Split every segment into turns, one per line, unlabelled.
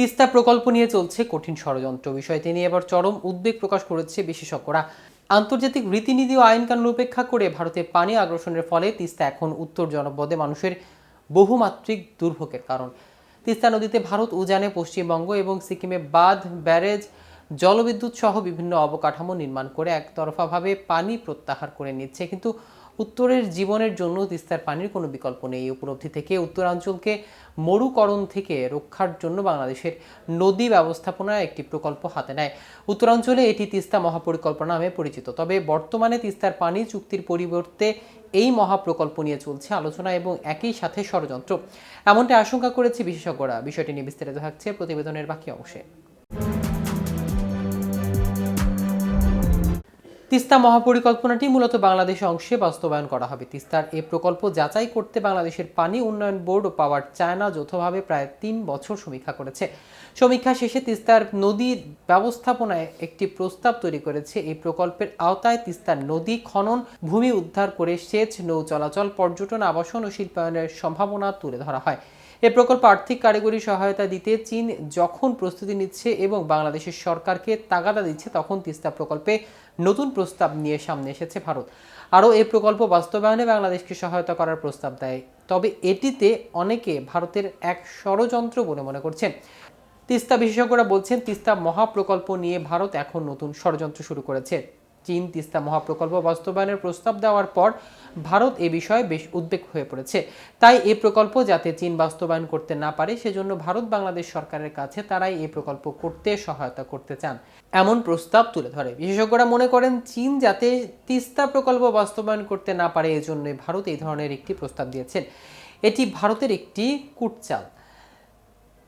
তিস্তা প্রকল্প নিয়ে চলছে কঠিন ষড়যন্ত্র। বিষয়টি নিয়ে এবার চরম উদ্বেগ প্রকাশ করেছে বিশেষজ্ঞরা। আন্তর্জাতিক রীতিনীতি ও আইন কানুন উপেক্ষা করে ভারতে পানি আগ্রাসনের ফলে তিস্তা এখন উত্তর জনপদে মানুষের বহুমাত্রিক দুর্ভোগের কারণ। তিস্তা নদীতে ভারত, উজানে, পশ্চিমবঙ্গ এবং সিকিমে বাঁধ, ব্যারেজ, জলবিদ্যুৎ সহ বিভিন্ন অবকাঠামো নির্মাণ করে একতরফাভাবে পানি প্রত্যাহার করে নিচ্ছে। কিন্তু উত্তরের জীবনের জন্য তিস্তার পানির কোনো বিকল্প নেই। উপলব্ধি থেকে উত্তরাঞ্চলকে মরুকরণ থেকে রক্ষার জন্য বাংলাদেশের নদী ব্যবস্থাপনার একটি প্রকল্প হাতে নেয়। উত্তরাঞ্চলে এটি তিস্তা মহাপরিকল্পনা নামে পরিচিত। তবে বর্তমানে তিস্তার পানি চুক্তির পরিবর্তে এই মহাপ্রকল্প নিয়ে চলছে আলোচনা এবং একই সাথে ষড়যন্ত্র। এমনটা আশঙ্কা করেছে বিশেষজ্ঞরা। বিষয়টি নিয়ে বিস্তারিত থাকছে প্রতিবেদনের বাকি অংশে। তিস্তা মহাপরিকল্পনাটি মূলত বাংলাদেশ অংশে বাস্তবায়ন করা হবে। তিস্তার এ প্রকল্প যাচাই করতে বাংলাদেশের পানি উন্নয়ন বোর্ড ও পাওয়ার চায়না যৌথভাবে প্রায় তিন বছর সমীক্ষা করেছে। সমীক্ষা শেষে তিস্তার নদীর ব্যবস্থাপনায় একটি প্রস্তাব তৈরি করেছে। এই প্রকল্পের আওতায় তিস্তার নদী খনন, ভূমি উদ্ধার করে সেচ, নৌ চলাচল, পর্যটন, আবাসন ও শিল্পায়নের সম্ভাবনা তুলে ধরা হয়। এ প্রকল্প আর্থিক কারিগরি সহায়তা দিতে চীন যখন প্রস্তুতি নিচ্ছে এবং বাংলাদেশের সরকারকে তাগাদা দিচ্ছে, তখন তিস্তা প্রকল্পে নতুন প্রস্তাব নিয়ে সামনে এসেছে ভারত। আরও এই প্রকল্প বাস্তবায়নে বাংলাদেশকে সহায়তা করার প্রস্তাব দেয়। তবে এটিতে অনেকে ভারতের এক ষড়যন্ত্র বলে মনে করছেন। তিস্তা বিশেষজ্ঞরা বলছেন, তিস্তা মহাপ্রকল্প নিয়ে ভারত এখন নতুন ষড়যন্ত্র শুরু করেছে। চীন তিস্তা মহাপ্রকল্প বাস্তবায়নের প্রস্তাব দেওয়ার পর ভারত এ বিষয়ে বেশ উদ্বেগ হয়ে পড়েছে। তাই এই প্রকল্প যাতে চীন বাস্তবায়ন করতে না পারে, সেজন্য ভারত বাংলাদেশ সরকারের কাছে তারাই এই প্রকল্প করতে সহায়তা করতে চান, এমন প্রস্তাব তুলে ধরে। বিশেষজ্ঞরা মনে করেন, চীন যাতে তিস্তা প্রকল্প বাস্তবায়ন করতে না পারে এজন্য ভারত এই ধরনের একটি প্রস্তাব দিয়েছেন। এটি ভারতের একটি কুটচাল।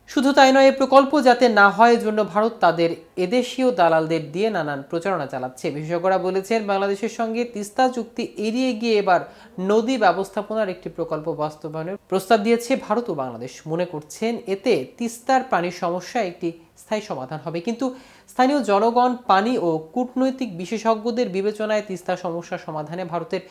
শুধু তাই নয় এই প্রকল্প যাতে না হয়, এজন্য ভারত তাদের এদেশীয় দালালদের দিয়ে নানান প্রচারণা চালাচ্ছে। বিশেষজ্ঞরা বলেছেন, বাংলাদেশের সঙ্গে তিস্তা চুক্তি এড়িয়ে গিয়ে এবার নদী ব্যবস্থাপনার একটি প্রকল্প বাস্তবায়নের প্রস্তাব দিয়েছে ভারত ও বাংলাদেশ। মনে করছেন, এতে তিস্তার পানির সমস্যা একটি স্থায়ী সমাধান হবে। কিন্তু স্থানীয় জনগণ, পানি ও কূটনৈতিক বিশেষজ্ঞদের বিবেচনায় তিস্তা সমস্যা সমাধানে ভারতের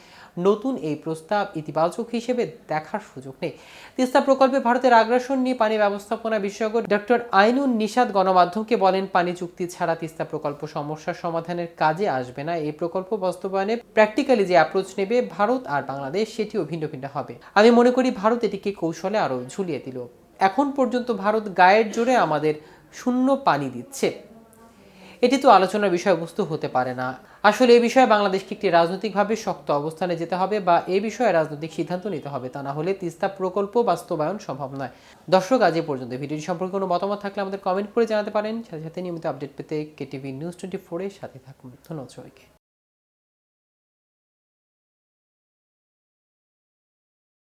নতুন এই প্রস্তাব ইতিবাচক হিসেবে দেখার সুযোগ নেই। তিস্তা প্রকল্পে ভারতের আগ্রাসন নিয়ে পানি ব্যবস্থাপনা বিশেষজ্ঞ ডক্টর আইনুন নিষাদ গণমাধ্যমকে বলেন, পানি চুক্তি ছাড়া তিস্তা প্রকল্প সমস্যার সমাধানের কাজে আসবে না। এই প্রকল্প বাস্তবায়নে প্র্যাকটিক্যালি যে অ্যাপ্রোচ নেবে ভারত আর বাংলাদেশ, সেটিও ভিন্ন ভিন্ন হবে। আমি মনে করি ভারত এটিকে কৌশলে আরও ঝুলিয়ে দিল। এখন পর্যন্ত ভারত গায়ের জোরে আমাদের শূন্য পানি দিচ্ছে। এটি তো আলোচনার বিষয়বস্তু হতে পারে না। আসলে এই বিষয়ে বাংলাদেশকে একটি রাজনৈতিকভাবে শক্ত অবস্থানে যেতে হবে বা এ বিষয়ে রাজনৈতিক সিদ্ধান্ত নিতে হবে তা না হলে তিস্তা প্রকল্প বাস্তবায়ন সম্ভব নয়। দর্শক, আজ এ পর্যন্ত। ভিডিওটি সম্পর্কে কোনো মতামত থাকলে আমাদের কমেন্ট করে জানাতে পারেন। সাথে সাথে নিয়মিত আপডেট পেতে কেটিভি নিউজ টোয়েন্টি ফোরের সাথে থাকুন। ধন্যবাদ সবাইকে।